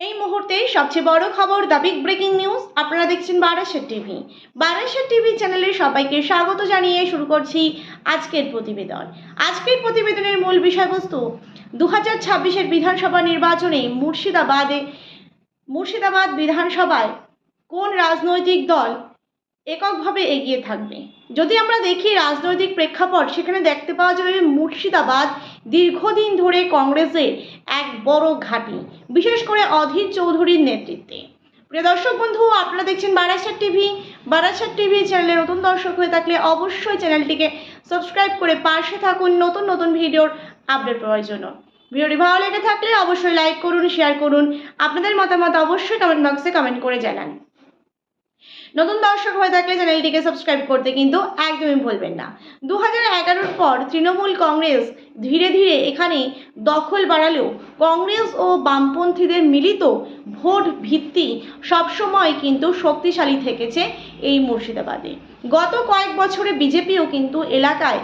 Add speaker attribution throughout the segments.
Speaker 1: এই মুহূর্তে সবচেয়ে বড় খবর দ্য বিগ ব্রেকিং নিউজ, আপনারা দেখছেন বারাসাত টিভি। বারাসাত টিভি চ্যানেলে সবাইকে স্বাগত জানিয়ে শুরু করছি আজকের প্রতিবেদন। আজকের প্রতিবেদনের মূল বিষয়বস্তু দু হাজার ছাব্বিশের বিধানসভা নির্বাচনে মুর্শিদাবাদে, মুর্শিদাবাদ বিধানসভায় কোন রাজনৈতিক দল এককভাবে এগিয়ে থাকবে? যদি আমরা দেখি রাজনৈতিক প্রেক্ষাপট, সেখানে দেখতে পাওয়া যাবে মুর্শিদাবাদ দীর্ঘদিন ধরে কংগ্রেসের এক বড় ঘাঁটি, বিশেষ করে অধীর চৌধুরীর নেতৃত্বে। প্রিয় দর্শক বন্ধু, আপনারা দেখছেন বারাসাত টিভি। বারাসাত টিভি চ্যানেলে নতুন দর্শক হয়ে থাকলে অবশ্যই চ্যানেলটিকে সাবস্ক্রাইব করে পাশে থাকুন নতুন নতুন ভিডিওর আপডেট পাওয়ার জন্য। ভিডিওটি ভালো লেগে থাকলে অবশ্যই লাইক করুন, শেয়ার করুন। আপনাদের মতামত অবশ্যই কমেন্ট বক্সে কমেন্ট করে জানান। নতুন দর্শক হয়ে থাকলে চ্যানেলটিকে সাবস্ক্রাইব করতে কিন্তু একদমই ভুলবেন না। দু হাজার পর তৃণমূল কংগ্রেস ধীরে ধীরে এখানে দখল বাড়ালেও কংগ্রেস ও বামপন্থীদের মিলিত ভোট ভিত্তি সবসময় কিন্তু শক্তিশালী থেকেছে এই মুর্শিদাবাদে। গত কয়েক বছরে বিজেপিও কিন্তু এলাকায়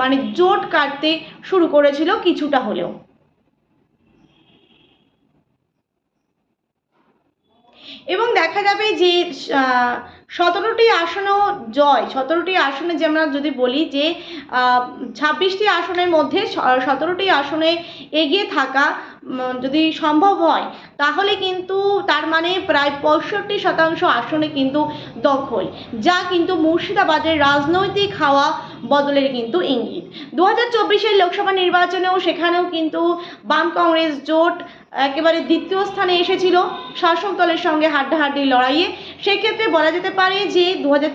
Speaker 1: মানে জোট কাটতে শুরু করেছিল কিছুটা হলেও। এবং দেখা যাবে যে সতেরোটি আসনও জয়, সতেরোটি আসনে যে আমরা যদি বলি যে ছাব্বিশটি আসনের মধ্যে সতেরোটি আসনে এগিয়ে থাকা যদি সম্ভব হয়, তাহলে কিন্তু তার মানে প্রায় পঁয়ষট্টি শতাংশ আসনে কিন্তু দখল, যা কিন্তু মুর্শিদাবাদের রাজনৈতিক হাওয়া বদলের কিন্তু ইঙ্গিত। দু হাজার চব্বিশের লোকসভা নির্বাচনেও সেখানেও কিন্তু বাম কংগ্রেস জোট একেবারে দ্বিতীয় স্থানে এসেছিল, শাসক দলের সঙ্গে হাড্ডাহাড্ডি লড়াইয়ে। সেক্ষেত্রে বলা যেতে পারে যে দু হাজার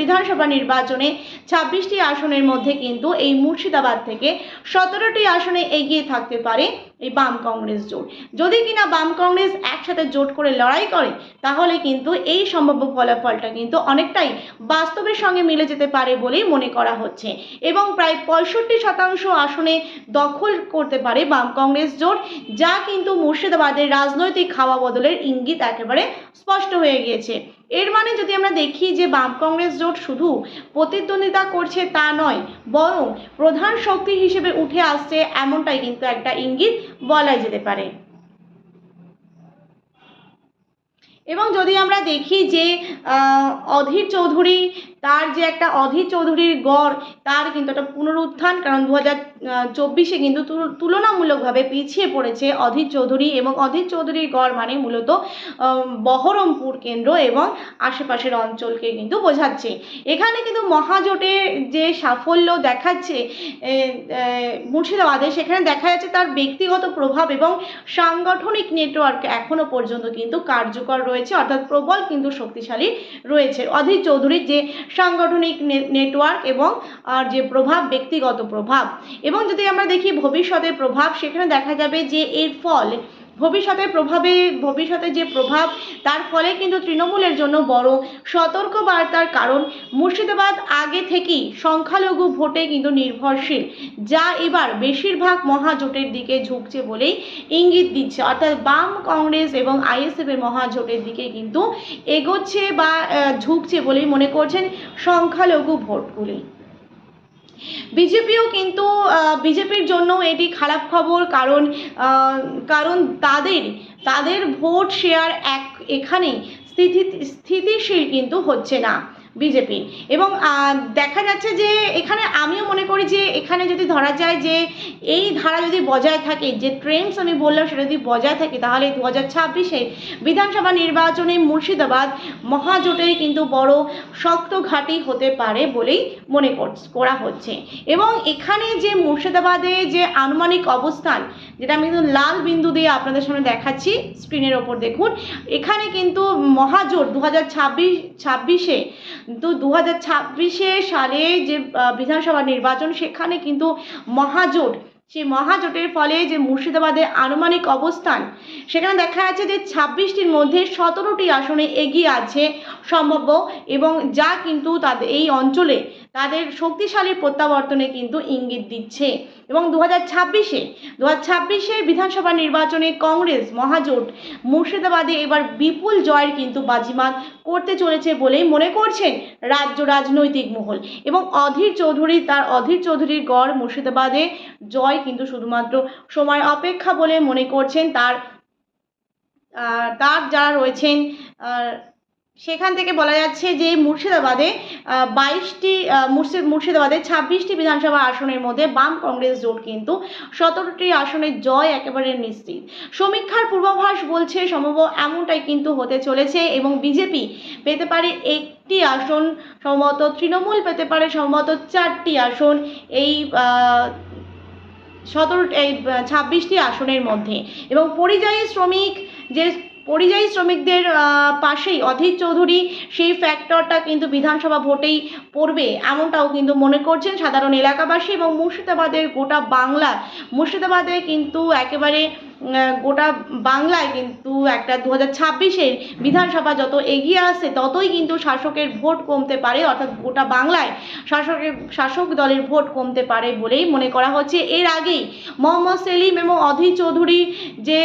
Speaker 1: বিধানসভা নির্বাচনে ছাব্বিশটি আসনের মধ্যে কিন্তু এই মুর্শিদাবাদ থেকে সতেরোটি আসনে এগিয়ে থাকতে পারে এই বাম কংগ্রেস জোট। যদি কিনা বাম কংগ্রেস একসাথে জোট করে লড়াই করে, তাহলে কিন্তু এই সম্ভাব্য ফলাফলটা কিন্তু অনেকটাই বাস্তবের সঙ্গে মিলে যেতে পারে বলেই মনে করা হচ্ছে এবং প্রায় পঁয়ষট্টি শতাংশ আসনে দখল করতে পারে বাম কংগ্রেস জোট, যা কিন্তু মুর্শিদাবাদের রাজনৈতিক খাওয়া বদলের ইঙ্গিত একেবারে স্পষ্ট হয়ে গিয়েছে। এর মানে যদি আমরা দেখি যে বাম কংগ্রেস জোট শুধু প্রতিদ্বন্দ্বিতা করছে তা নয়, বরং প্রধান শক্তি হিসেবে উঠে আসছে এমনটাই কিন্তু একটা ইঙ্গিত বলাই যেতে পারে। এবং যদি আমরা দেখি যে অধীর চৌধুরী তার যে একটা অধীর চৌধুরীর গড়, তার কিন্তু একটা পুনরুত্থান, কারণ দু হাজার চব্বিশে কিন্তু তুলনামূলকভাবে পিছিয়ে পড়েছে অধীর চৌধুরী এবং অধীর চৌধুরীর গড় মানে মূলত বহরমপুর কেন্দ্র এবং আশেপাশের অঞ্চলকে কিন্তু বোঝাচ্ছে। এখানে কিন্তু মহাজোটের যে সাফল্য দেখাচ্ছে মুর্শিদাবাদে, সেখানে দেখা যাচ্ছে তার ব্যক্তিগত প্রভাব এবং সাংগঠনিক নেটওয়ার্ক এখনও পর্যন্ত কিন্তু কার্যকর রয়েছে, অর্থাৎ প্রবল কিন্তু শক্তিশালী রয়েছে। অধীর চৌধুরীর যে সাংগঠনিক নেটওয়ার্ক এবং আর যে প্রভাব, ব্যক্তিগত প্রভাব। এবং যদি আমরা দেখি ভবিষ্যতের প্রভাব, সেখানে দেখা যাবে যে এর ফল, ভবিষ্যতের প্রভাবে ভবিষ্যতে যে প্রভাব, তার ফলে কিন্তু তৃণমূলের জন্য বড় সতর্ক বার্তার কারণ, মুর্শিদাবাদ আগে থেকেই সংখ্যালঘু ভোটে কিন্তু নির্ভরশীল, যা এবার বেশিরভাগ মহাজোটের দিকে ঝুঁকছে বলেই ইঙ্গিত দিচ্ছে। অর্থাৎ বাম কংগ্রেস এবং আইএসএফের মহাজোটের দিকে কিন্তু এগোচ্ছে বা ঝুঁকছে বলেই মনে করছেন সংখ্যালঘু ভোটগুলি। বিজেপিও কিন্তু বিজেপির জন্য এটি খারাপ খবর, কারণ কারণ তাদের তাদের ভোট শেয়ার এক এখানে স্থিতি, স্থিতিশীল কিন্তু হচ্ছে না বিজেপি এবং দেখা যাচ্ছে যে এখানে আমিও মনে করি যে এখানে যদি ধরা যায় যে এই ধারা যদি বজায় থাকে, যে ট্রেন্ডস আমি বললাম সেটা যদি বজায় থাকে, তাহলে দু হাজার ছাব্বিশে বিধানসভা নির্বাচনে মুর্শিদাবাদ মহাজোটের কিন্তু বড় শক্ত ঘাঁটি হতে পারে বলেই মনে কর- হচ্ছে। এবং এখানে যে মুর্শিদাবাদে যে আনুমানিক অবস্থান যেটা আমি কিন্তু লাল বিন্দু দিয়ে আপনাদের সামনে দেখাচ্ছি স্ক্রিনের ওপর দেখুন। এখানে কিন্তু মহাজোট দু হাজার ছাব্বিশ, ছাব্বিশে তো দু হাজার ছাব্বিশে সালে যে বিধানসভা নির্বাচন, সেখানে কিন্তু মহাজোট, সেই মহাজোটের ফলে যে মুর্শিদাবাদের আনুমানিক অবস্থান, সেখানে দেখা যাচ্ছে যে ছাব্বিশটির মধ্যে সতেরোটি আসনে এগিয়ে আছে সম্ভাব্য এবং যা কিন্তু তাদের, এই অঞ্চলে তাদের শক্তিশালী প্রত্যাবর্তনে কিন্তু ইঙ্গিত দিচ্ছে। এবং দু হাজার ছাব্বিশে দু হাজার ছাব্বিশের বিধানসভা নির্বাচনে কংগ্রেস মহাজোট মুর্শিদাবাদে এবার বিপুল জয়ের কিন্তু বাজিমাত করতে চলেছে বলেই মনে করছেন রাজ্য রাজনৈতিক মহল। এবং অধীর চৌধুরী, তার অধীর চৌধুরীর গড় মুর্শিদাবাদে জয় কিন্তু শুধুমাত্র সময় অপেক্ষা বলে মনে করছেন তার তার যারা রয়েছেন সেখান থেকে বলা যাচ্ছে যে মুর্শিদাবাদে বাইশটি মুর্শিদ মুর্শিদাবাদে ছাব্বিশটি বিধানসভা আসনের মধ্যে বাম কংগ্রেস জোট কিন্তু সতেরোটি আসনের জয় একেবারে নিশ্চিত। সমীক্ষার পূর্বাভাস বলছে সম্ভব এমনটাই কিন্তু হতে চলেছে এবং বিজেপি পেতে পারে একটি আসন, সম্ভবত তৃণমূল পেতে পারে সম্ভবত চারটি আসন এই সতেরো, এই ছাব্বিশটি আসনের মধ্যে। এবং পরিযায়ী শ্রমিক যে পরিযায়ী শ্রমিকদের পাশেই অধীর চৌধুরী সেই ফ্যাক্টরটা কিন্তু বিধানসভা ভোটেই পড়বে এমনটাও কিন্তু মনে করছেন সাধারণ এলাকাবাসী এবং মুর্শিদাবাদের গোটা বাংলা। মুর্শিদাবাদে কিন্তু একেবারে গোটা বাংলায় কিন্তু একটা দু হাজার ছাব্বিশের বিধানসভা যত এগিয়ে আসছে, ততই কিন্তু শাসকের ভোট কমতে পারে, অর্থাৎ গোটা বাংলায় শাসকের, শাসক দলের ভোট কমতে পারে বলেই মনে করা হচ্ছে। এর আগেই মোহাম্মদ সেলিম এবং অধীর চৌধুরী যে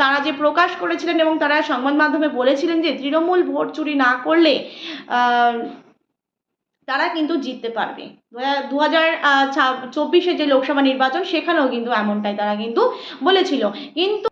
Speaker 1: তারা যে প্রকাশ করেছিলেন এবং তারা সংবাদ মাধ্যমে বলেছিলেন যে, তৃণমূল ভোট চুরি না করলে তারা কিন্তু জিততে পারবে। দু হাজার চব্বিশে যে লোকসভা নির্বাচন, সেখানেও কিন্তু এমনটাই তারা কিন্তু বলেছিল। কিন্তু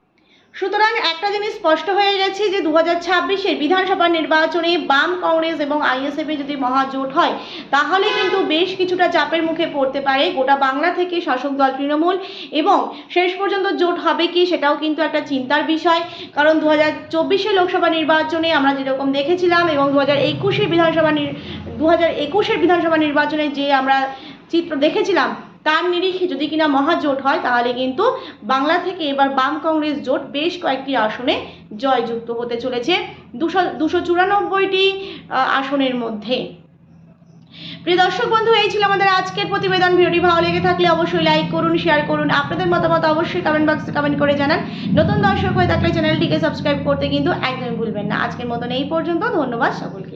Speaker 1: সুতরাং একটা জিনিস স্পষ্ট হয়ে গেছে যে দু হাজার ছাব্বিশের বিধানসভা নির্বাচনে বাম কংগ্রেস এবং আইএসএফে যদি মহাজোট হয়, তাহলে কিন্তু বেশ কিছুটা চাপের মুখে পড়তে পারে গোটা বাংলা থেকে শাসক দল তৃণমূল এবং শেষ পর্যন্ত জোট হবে কি সেটাও কিন্তু একটা চিন্তার বিষয়। কারণ দু হাজার চব্বিশে লোকসভা নির্বাচনে আমরা যেরকম দেখেছিলাম এবং দু হাজার একুশে বিধানসভা দু হাজার একুশের বিধানসভা নির্বাচনে যে আমরা চিত্র দেখেছিলাম, তার নিরিখে যদি কিনা মহাজোট হয়, তাহলে কিন্তু বাংলা থেকে এবার বাম কংগ্রেস জোট বেশ কয়েকটি আসনে জয়যুক্ত হতে চলেছে, দুশো দুশো চুরানব্বইটি আসনের মধ্যে। প্রিয় দর্শক বন্ধু, এই ছিল আমাদের আজকের প্রতিবেদন। ভিডিওটি ভালো লেগে থাকলে অবশ্যই লাইক করুন, শেয়ার করুন। আপনাদের মতামত অবশ্যই কমেন্ট বক্সে কমেন্ট করে জানান। নতুন দর্শক হয়ে থাকলে চ্যানেলটিকে সাবস্ক্রাইব করতে কিন্তু একদমই ভুলবেন না। আজকের মতন এই পর্যন্ত, ধন্যবাদ সকলকে।